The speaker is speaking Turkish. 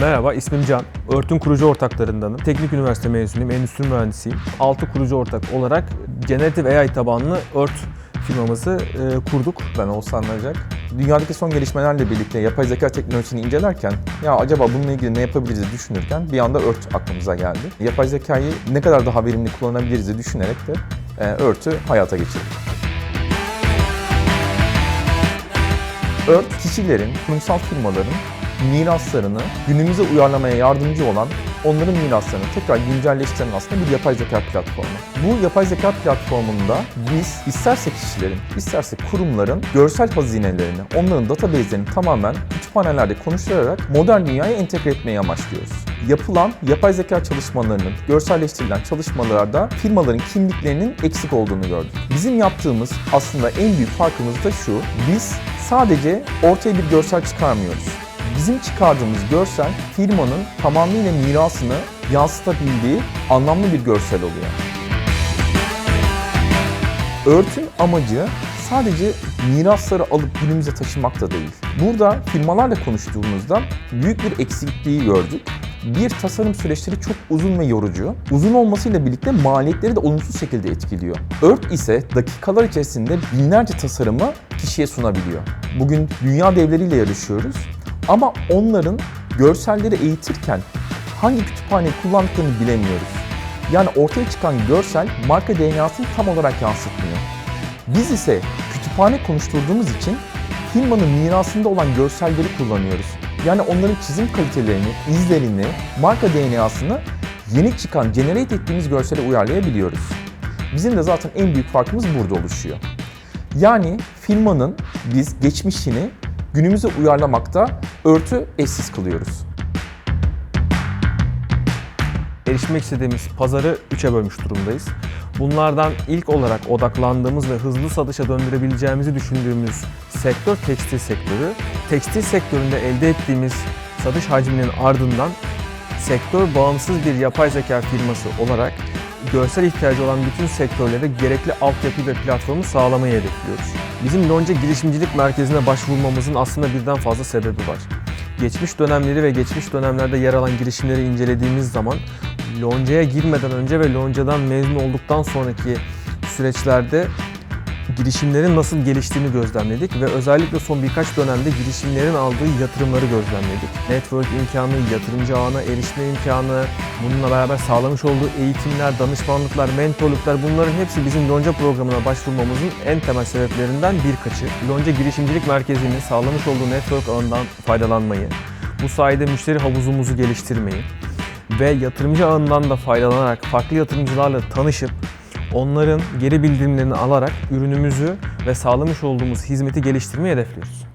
Merhaba, ismim Can. Örtün kurucu ortaklarındanım. Teknik üniversite mezunuyum, endüstri mühendisiyim. 6 kurucu ortak olarak generatif AI tabanlı Ört firmamızı e, kurduk. Ben Oğuzhan Nacak. Dünyadaki son gelişmelerle birlikte yapay zeka teknolojisini incelerken ya acaba bununla ilgili ne yapabiliriz düşünürken bir anda ört aklımıza geldi. Yapay zekayı ne kadar daha verimli kullanabiliriz düşünerek de e, örtü hayata geçirdik. Ört, kişilerin, kurumsal firmaların miraslarını günümüze uyarlamaya yardımcı olan onların miraslarını tekrar güncelleştiren aslında bir yapay zeka platformu. Bu yapay zeka platformunda biz isterse kişilerin, isterse kurumların görsel hazinelerini, onların database'lerini tamamen kütüphanelerde konuşturarak modern dünyaya entegre etmeyi amaçlıyoruz. Yapılan yapay zeka çalışmalarının, görselleştirilen çalışmalarda firmaların kimliklerinin eksik olduğunu gördük. Bizim yaptığımız aslında en büyük farkımız da şu, biz sadece ortaya bir görsel çıkarmıyoruz. Bizim çıkardığımız görsel firmanın tamamıyla mirasını yansıtabildiği anlamlı bir görsel oluyor. Örtün amacı sadece mirasları alıp günümüze taşımak da değil. Burada firmalarla konuştuğumuzda büyük bir eksikliği gördük. Bir tasarım süreçleri çok uzun ve yorucu. Uzun olmasıyla birlikte maliyetleri de olumsuz şekilde etkiliyor. Ört ise dakikalar içerisinde binlerce tasarımı kişiye sunabiliyor. Bugün dünya devleriyle yarışıyoruz ama onların görselleri eğitirken hangi kütüphaneyi kullandıklarını bilemiyoruz. Yani ortaya çıkan görsel marka DNA'sını tam olarak yansıtmıyor. Biz ise kütüphane konuşturduğumuz için firmanın mirasında olan görselleri kullanıyoruz. Yani onların çizim kalitelerini, izlerini, marka DNA'sını yeni çıkan, generate ettiğimiz görsele uyarlayabiliyoruz. Bizim de zaten en büyük farkımız burada oluşuyor. Yani firmanın biz geçmişini günümüze uyarlamakta örtü eşsiz kılıyoruz. Erişmek istediğimiz pazarı 3'e bölmüş durumdayız. Bunlardan ilk olarak odaklandığımız ve hızlı satışa döndürebileceğimizi düşündüğümüz sektör tekstil sektörü. Tekstil sektöründe elde ettiğimiz satış hacminin ardından sektör bağımsız bir yapay zeka firması olarak görsel ihtiyacı olan bütün sektörlere gerekli altyapı ve platformu sağlamayı hedefliyoruz. Bizim Lonca Girişimcilik Merkezi'ne başvurmamızın aslında birden fazla sebebi var. Geçmiş dönemleri ve geçmiş dönemlerde yer alan girişimleri incelediğimiz zaman Lonca'ya girmeden önce ve Lonca'dan mezun olduktan sonraki süreçlerde girişimlerin nasıl geliştiğini gözlemledik ve özellikle son birkaç dönemde girişimlerin aldığı yatırımları gözlemledik. Network imkanı, yatırımcı ağına erişme imkanı, bununla beraber sağlamış olduğu eğitimler, danışmanlıklar, mentorluklar bunların hepsi bizim Lonca programına başvurmamızın en temel sebeplerinden birkaçı. Lonca Girişimcilik Merkezi'nin sağlamış olduğu network ağından faydalanmayı, bu sayede müşteri havuzumuzu geliştirmeyi ve yatırımcı ağından da faydalanarak farklı yatırımcılarla tanışıp onların geri bildirimlerini alarak ürünümüzü ve sağlamış olduğumuz hizmeti geliştirmeyi hedefliyoruz.